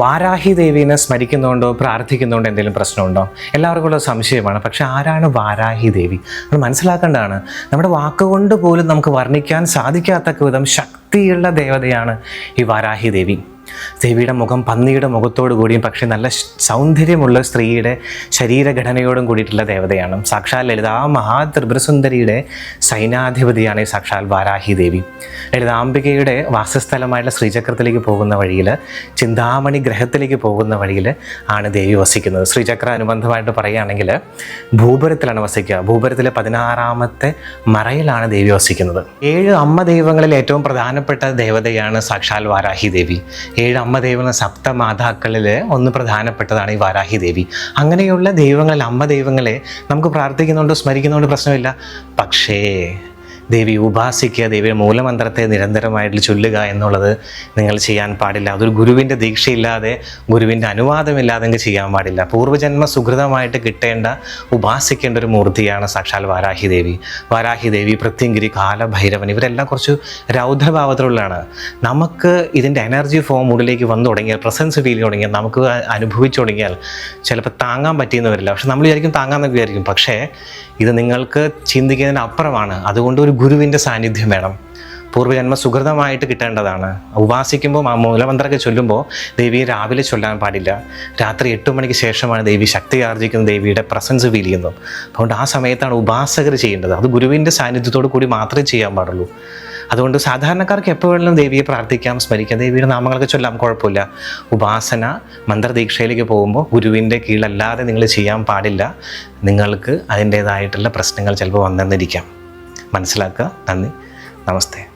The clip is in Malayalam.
വാരാഹി ദേവീനെ സ്മരിക്കുന്നതുകൊണ്ടോ പ്രാർത്ഥിക്കുന്നതുകൊണ്ടോ എന്തെങ്കിലും പ്രശ്നമുണ്ടോ? എല്ലാവർക്കും ഉള്ള സംശയമാണ്. പക്ഷെ ആരാണ് വാരാഹി ദേവി? അത് മനസ്സിലാക്കേണ്ടതാണ്. നമ്മുടെ വാക്കുകൊണ്ട് പോലും നമുക്ക് വർണിക്കാൻ സാധിക്കാത്തക്ക വിധം ശക്തിയുള്ള ദേവതയാണ് ഈ വാരാഹി ദേവി. ദേവിയുടെ മുഖം പന്നിയുടെ മുഖത്തോടു കൂടിയും പക്ഷേ നല്ല സൗന്ദര്യമുള്ള സ്ത്രീയുടെ ശരീരഘടനയോടും കൂടിയിട്ടുള്ള ദേവതയാണ്. സാക്ഷാൽ ലളിതാ മഹാ ത്രിപുരസുന്ദരിയുടെ സൈനാധിപതിയാണ് ഈ സാക്ഷാൽ വാരാഹി ദേവി. ലളിതാംബികയുടെ വാസസ്ഥലമായിട്ടുള്ള ശ്രീചക്രത്തിലേക്ക് പോകുന്ന വഴിയിൽ ചിന്താമണി ഗ്രഹത്തിലേക്ക് പോകുന്ന വഴിയിൽ ആണ് ദേവി വസിക്കുന്നത്. ശ്രീചക്ര അനുബന്ധമായിട്ട് പറയുകയാണെങ്കിൽ ഭൂപരത്തിലാണ് വസിക്കുക. ഭൂപരത്തിലെ പതിനാറാമത്തെ മറയിലാണ് ദേവി വസിക്കുന്നത്. ഏഴ് അമ്മ ദൈവങ്ങളിൽ ഏറ്റവും പ്രധാനപ്പെട്ട ദേവതയാണ് സാക്ഷാൽ വാരാഹി ദേവി. ഏഴ് അമ്മ ദൈവങ്ങൾ സപ്തമാതാക്കളിൽ ഒന്ന് പ്രധാനപ്പെട്ടതാണ് ഈ വാരാഹി ദേവി. അങ്ങനെയുള്ള ദൈവങ്ങളിൽ അമ്മ ദൈവങ്ങളെ നമുക്ക് പ്രാർത്ഥിക്കുന്നുണ്ട് സ്മരിക്കുന്നുണ്ട് പ്രശ്നമില്ല. പക്ഷേ ദേവി ഉപാസിക്കുക ദേവി മൂലമന്ത്രത്തെ നിരന്തരമായിട്ട് ചൊല്ലുക എന്നുള്ളത് നിങ്ങൾ ചെയ്യാൻ പാടില്ല. അതൊരു ഗുരുവിന്റെ ദീക്ഷയില്ലാതെ ഗുരുവിന്റെ അനുവാദമില്ലാതെ ചെയ്യാൻ പാടില്ല. പൂർവജന്മ സുഹൃതമായിട്ട് കിട്ടേണ്ട ഉപാസിക്കേണ്ട ഒരു മൂർത്തിയാണ് സാക്ഷാൽ വാരാഹി ദേവി. വാരാഹി ദേവി പ്രത്യങ്കിരി കാലഭൈരവൻ ഇവരെല്ലാം കുറച്ച് രൗദ്രഭാവത്തിലുള്ളതാണ്. നമുക്ക് ഇതിന്റെ എനർജി ഫോം ഉള്ളിലേക്ക് വന്നു തുടങ്ങിയാൽ പ്രസൻസ് ഫീൽ തുടങ്ങിയാൽ നമുക്ക് അനുഭവിച്ചു തുടങ്ങിയാൽ ചിലപ്പോൾ താങ്ങാൻ പറ്റിയെന്ന് വരില്ല. പക്ഷെ നമ്മൾ വിചാരിക്കും താങ്ങാമെന്ന് വിചാരിക്കും. പക്ഷേ ഇത് നിങ്ങൾക്ക് ചിന്തിക്കുന്നതിന് അപ്പുറമാണ്. അതുകൊണ്ട് ഒരു ഗുരുവിന്റെ സാന്നിധ്യം വേണം. പൂർവജന്മ സുഹൃതമായിട്ട് കിട്ടേണ്ടതാണ്. ഉപാസിക്കുമ്പോൾ ആ മൂലമന്ത്രമൊക്കെ ചൊല്ലുമ്പോൾ ദേവിയെ രാവിലെ ചൊല്ലാൻ പാടില്ല. രാത്രി എട്ട് മണിക്ക് ശേഷമാണ് ദേവി ശക്തി ആർജിക്കുന്നത് ദേവിയുടെ പ്രസൻസ് ഫീൽ ചെയ്യുന്നത്. അതുകൊണ്ട് ആ സമയത്താണ് ഉപാസകർ ചെയ്യേണ്ടത്. അത് ഗുരുവിന്റെ സാന്നിധ്യത്തോടു കൂടി മാത്രമേ ചെയ്യാൻ പാടുള്ളൂ. അതുകൊണ്ട് സാധാരണക്കാർക്ക് വേണമെങ്കിലും ദേവിയെ പ്രാർത്ഥിക്കാം സ്മരിക്കാം. ദേവിയുടെ നാമങ്ങളൊക്കെ ചൊല്ലാം കുഴപ്പമില്ല. ഉപാസന മന്ത്രദീക്ഷയിലേക്ക് പോകുമ്പോൾ ഗുരുവിന്റെ കീഴല്ലാതെ നിങ്ങൾ ചെയ്യാൻ പാടില്ല. നിങ്ങൾക്ക് അതിന്റേതായിട്ടുള്ള പ്രശ്നങ്ങൾ ചിലപ്പോൾ വന്നെന്നിരിക്കാം മനസ്സിലാക്കുക. നന്ദി. നമസ്തേ.